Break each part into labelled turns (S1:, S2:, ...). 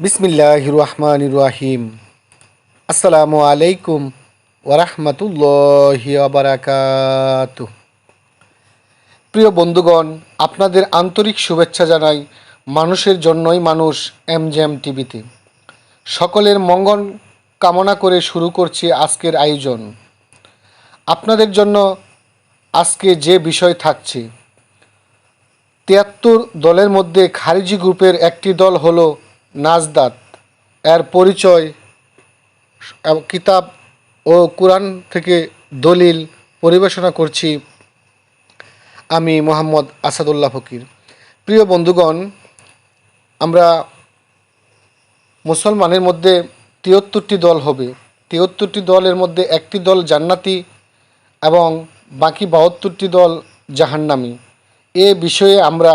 S1: বিসমিল্লাহ রহমান রাহিম। আসসালামু আলাইকুম ওরহমতুল্লাহি বারাকাত প্রিয় বন্ধুগণ, আপনাদের আন্তরিক শুভেচ্ছা জানাই মানুষের জন্যই মানুষ এম জেম টিভিতে। সকলের মঙ্গল কামনা করে শুরু করছি আজকের আয়োজন। আপনাদের জন্য আজকে যে বিষয় থাকছে, তিয়াত্তর দলের মধ্যে খারিজি গ্রুপের একটি দল হলো নাজদাত, এর পরিচয় কিতাব ও কোরআন থেকে দলিল পরিবেশনা করছি আমি মোহাম্মদ আসাদুল্লাহ ফকির। প্রিয় বন্ধুগণ, আমরা মুসলমানের মধ্যে তিয়াত্তরটি দল হবে। তিয়াত্তরটি দলের মধ্যে একটি দল জান্নাতি এবং বাকি বাহাত্তরটি দল জাহান্নামি। এ বিষয়ে আমরা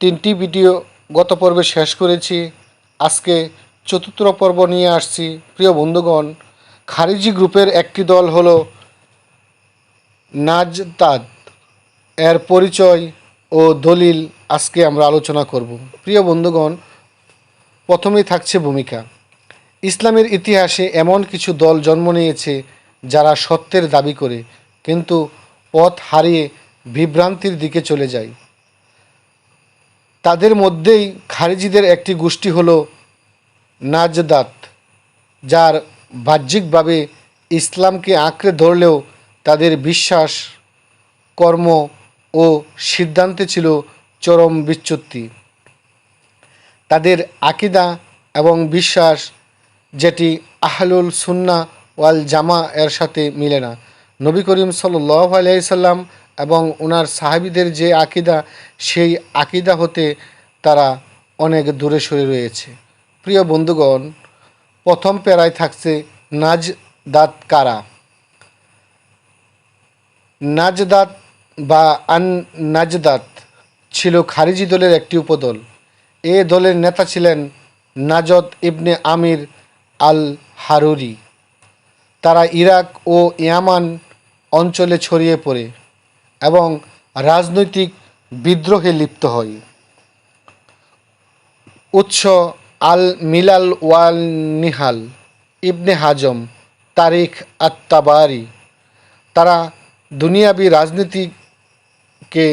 S1: তিনটি ভিডিও গত পর্বে শেষ করেছি। আজকে চতুর্থ পর্ব নিয়ে আসছি। প্রিয় বন্ধুগণ, খারিজি গ্রুপের একটি দল হল নাজতাদ এর পরিচয় ও দলিল আজকে আমরা আলোচনা করব। প্রিয় বন্ধুগণ, প্রথমেই থাকছে ভূমিকা। ইসলামের ইতিহাসে এমন কিছু দল জন্ম নিয়েছে যারা সত্যের দাবি করে, কিন্তু পথ হারিয়ে বিভ্রান্তির দিকে চলে যায়। তাদের মধ্যেই খারিজিদের একটি গোষ্ঠী হলো নাজদাত, যার বাহ্যিকভাবে ইসলামকে আঁকড়ে ধরলেও তাদের বিশ্বাস, কর্ম ও সিদ্ধান্তে ছিল চরম বিচ্যুতি। তাদের আকিদা এবং বিশ্বাস, যেটি আহলুল সুন্না ওয়াল জামা এর সাথে মিলে না। নবী করিম সাল্লাহ আলাইসাল্লাম এবং ওনার সাহাবিদের যে আকিদা, সেই আকিদা হতে তারা অনেক দূরে সরে রয়েছে। প্রিয় বন্ধুগণ, প্রথম প্যারায় থাকছে নাজ দাঁত কারা? নাজদাত বা আন নাজদাত ছিল খারিজি দলের একটি উপদল। এ দলের নেতা ছিলেন নাজদ ইবনে আমির আল হারুরি তারা ইরাক ও ইয়ামান অঞ্চলে ছড়িয়ে পড়ে। এবং রাজনৈতিক বিদ্রোহে লিপ্ত হয় উৎস আল মিলাল ওয়াল নিহাল ইবনে হাজম, তারিখ আত্মাবারি তারা দুনিয়াবি রাজনীতিকে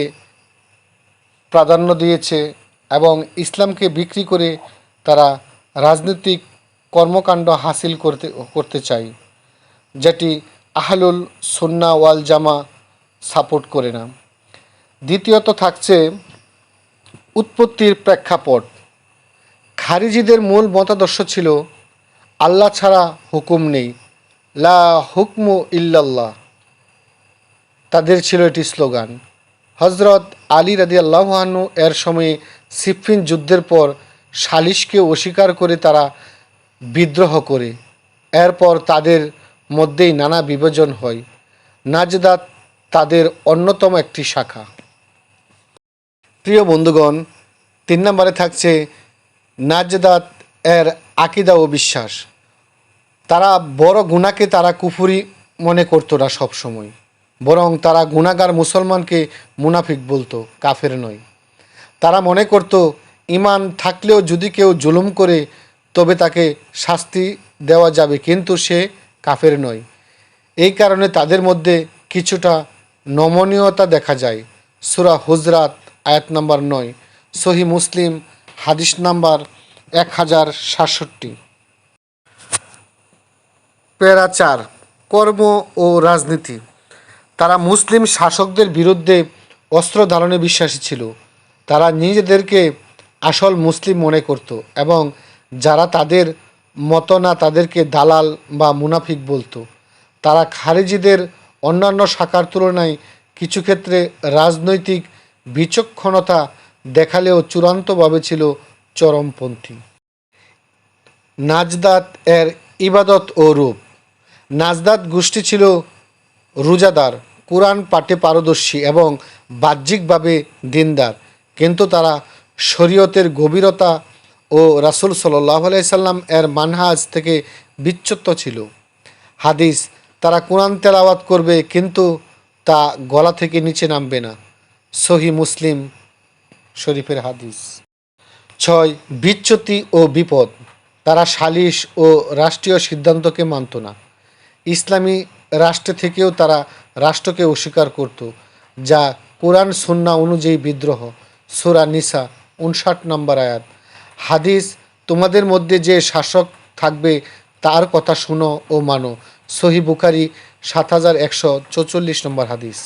S1: প্রাধান্য দিয়েছে এবং ইসলামকে বিক্রি করে তারা রাজনৈতিক কর্মকাণ্ড হাসিল করতে করতে চায়, যেটি আহলুল সুন্না ওয়াল জামা সাপোর্ট করে না। দ্বিতীয়ত থাকছে উৎপত্তির প্রেক্ষাপট। খারিজিদের মূল মতাদর্শ ছিল, আল্লাহ ছাড়া হুকুম নেই। লা হুকমু ইল্লাল্লাহ। তাদের ছিল এটি স্লোগান। হজরত আলী রাদি আল্লাহানু এর সময়ে সিফিন যুদ্ধের পর সালিশকে অস্বীকার করে তারা বিদ্রোহ করে। এরপর তাদের মধ্যেই নানা বিভাজন হয়। নাজদাত তাদের অন্যতম একটি শাখা। প্রিয় বন্ধুগণ, তিন নম্বরে থাকছে নাজদাত এর আকিদা ও বিশ্বাস। তারা বড় গুণাকে তারা কুফুরি মনে করতো না সবসময়, বরং তারা গুণাগার মুসলমানকে মুনাফিক বলতো, কাফের নয়। তারা মনে করত ইমান থাকলেও যদি কেউ জুলুম করে, তবে তাকে শাস্তি দেওয়া যাবে, কিন্তু সে কাফের নয়। এই কারণে তাদের মধ্যে কিছুটা নমনীয়তা দেখা যায়। সুরা হুজরাত, আয়াত নাম্বার নয়। সহি মুসলিম, হাদিস নাম্বার এক হাজার সাতষট্টি। প্যারা চার, কর্ম ও রাজনীতি। তারা মুসলিম শাসকদের বিরুদ্ধে অস্ত্র ধারণে বিশ্বাসী ছিল। তারা নিজেদেরকে আসল মুসলিম মনে করত এবং যারা তাদের মতো না তাদেরকে দালাল বা মুনাফিক বলতো। তারা খারিজিদের অন্যান্য শাখার তুলনায় কিছু ক্ষেত্রে রাজনৈতিক বিচক্ষণতা দেখালেও চূড়ান্তভাবে ছিল চরমপন্থী। নাজদাত এর ইবাদত ও রূপ। নাজদাত গোষ্ঠী ছিল রোজাদার, কোরআন পাঠে পারদর্শী এবং বাহ্যিকভাবে দিনদার। কিন্তু তারা শরীয়তের গভীরতা ও রাসুল সাল্লাহ আলাইসাল্লাম এর মানহাজ থেকে বিচ্যুত ছিল। হাদিস তারা কোরআন তেলাওয়াত করবে, কিন্তু তা গলা থেকে নিচে নামবে না। সহি মুসলিম শরীফের হাদিস। ছয়, বিচ্যুতি ও বিপদ। তারা সালিশ ও রাষ্ট্রীয় সিদ্ধান্তকে মানত না। ইসলামী রাষ্ট্র থেকেও তারা রাষ্ট্রকে অস্বীকার করত, যা কোরআন সুন্না অনুযায়ী বিদ্রোহ। সুরা নিসা, উনষাট নম্বর আয়াত। হাদিস, তোমাদের মধ্যে যে শাসক থাকবে, তার কথা শুনো ও মানো। সহি বুখারি সাত হাজার একশো চৌচল্লিশ নম্বর হাদিস।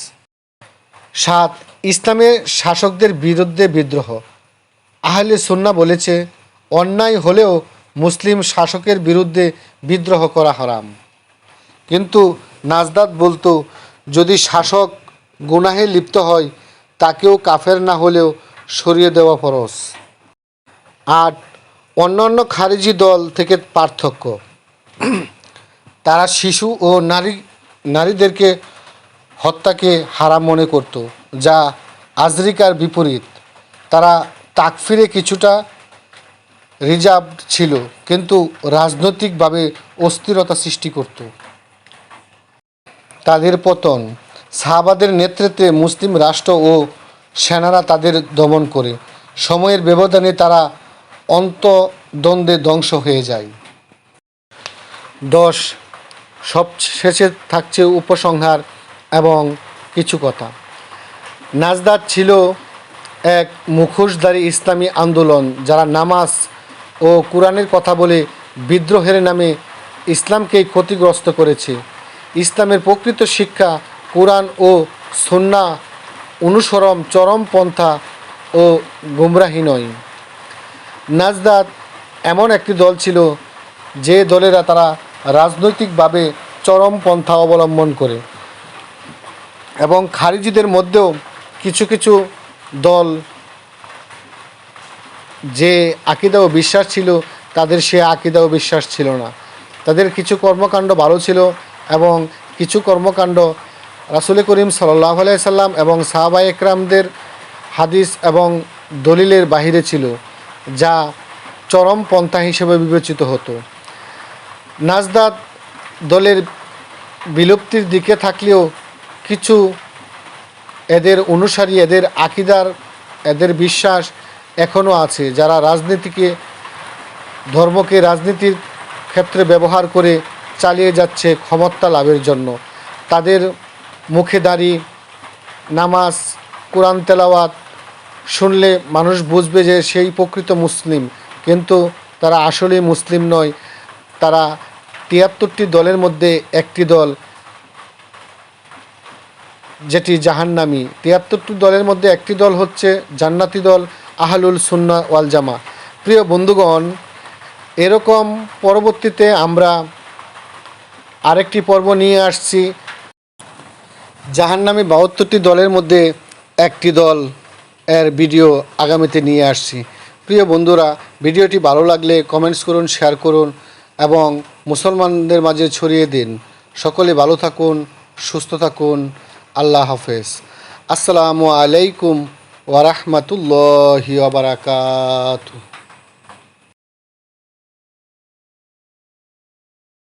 S1: সাত, ইসলামের শাসকদের বিরুদ্ধে বিদ্রোহ। আহলে সুন্না বলেছে, অন্যায় হলেও মুসলিম শাসকের বিরুদ্ধে বিদ্রোহ করা হারাম। কিন্তু নাজদাত বলতো, যদি শাসক গুনাহে লিপ্ত হয়, তাকেও কাফের না হলেও সরিয়ে দেওয়া ফরজ। আট, অন্যান্য খারিজি দল থেকে পার্থক্য। তারা শিশু ও নারী, নারীদেরকে হত্যাকে হারাম মনে করত, যা আজরিকার বিপরীত। তারা তাকফিরে কিছুটা রিজার্ভ ছিল, কিন্তু রাজনৈতিকভাবে অস্থিরতা সৃষ্টি করত। তাদের পতন, সাহাবাদের নেতৃত্বে মুসলিম রাষ্ট্র ও সেনারা তাদের দমন করে। সময়ের ব্যবধানে তারা অন্তদ্বন্দ্বে ধ্বংস হয়ে যায়। দশ সব শেষে থাকছে উপসংহার এবং কিছু কথা। নাজদাত ছিল এক মুখোশধারী ইসলামী আন্দোলন, যারা নামাজ ও কোরআনের কথা বলে বিদ্রোহের নামে ইসলামকেই ক্ষতিগ্রস্ত করেছে। ইসলামের প্রকৃত শিক্ষা কোরআন ও সন্না অনুসরণ চরম পন্থা ও গুমরাহি নয়। নাজদাত এমন একটি দল ছিল যে দলেরা তারা রাজনৈতিকভাবে চরম পন্থা অবলম্বন করে এবং খারিজিদের মধ্যেও কিছু কিছু দল যে আকিদা ও বিশ্বাস ছিল, তাদের সে আকিদা ও বিশ্বাস ছিল না। তাদের কিছু কর্মকাণ্ড ভালো ছিল এবং কিছু কর্মকাণ্ড রাসুল করিম সাল্লাহ সাল্লাম এবং সাহাবা একরামদের হাদিস এবং দলিলের বাহিরে ছিল, যা চরম পন্থা হিসেবে বিবেচিত হতো। নাজদাত দলের বিলুপ্তির দিকে থাকলেও কিছু এদের অনুসারী, এদের আকিদার, এদের বিশ্বাস এখনও আছে। যারা রাজনীতিকে, ধর্মকে, রাজনীতির ক্ষেত্রে ব্যবহার করে চালিয়ে যাচ্ছে ক্ষমতা লাভের জন্য। তাদের মুখে দাড়ি, নামাজ, কোরআন তেলাওয়াত শুনলে মানুষ বুঝবে যে সেই প্রকৃত মুসলিম। কিন্তু তারা আসলেই মুসলিম নয়। তারা তিয়াত্তরটি দলের মধ্যে একটি দল যেটি জাহান্নামি। তিয়াত্তরটি দলের মধ্যে একটি দল হচ্ছে জান্নাতি দল আহলুল সুন্না ওয়াল জামা প্রিয় বন্ধুগণ, এরকম পরবর্তীতে আমরা আরেকটি পর্ব নিয়ে আসছি। জাহান্নামী বাহাত্তরটি দলের মধ্যে একটি দল এর ভিডিও আগামীতে নিয়ে আসছি। প্রিয় বন্ধুরা, ভিডিওটি ভালো লাগলে কমেন্টস করুন, শেয়ার করুন। এবং মুসলমানদের মাঝে ছড়িয়ে দিন। সকলে ভালো থাকুন, সুস্থ থাকুন। আল্লাহ হাফেজ। আসসালামু আলাইকুম ওয়ারহমতুল্লাহি ওবরাকাতুহ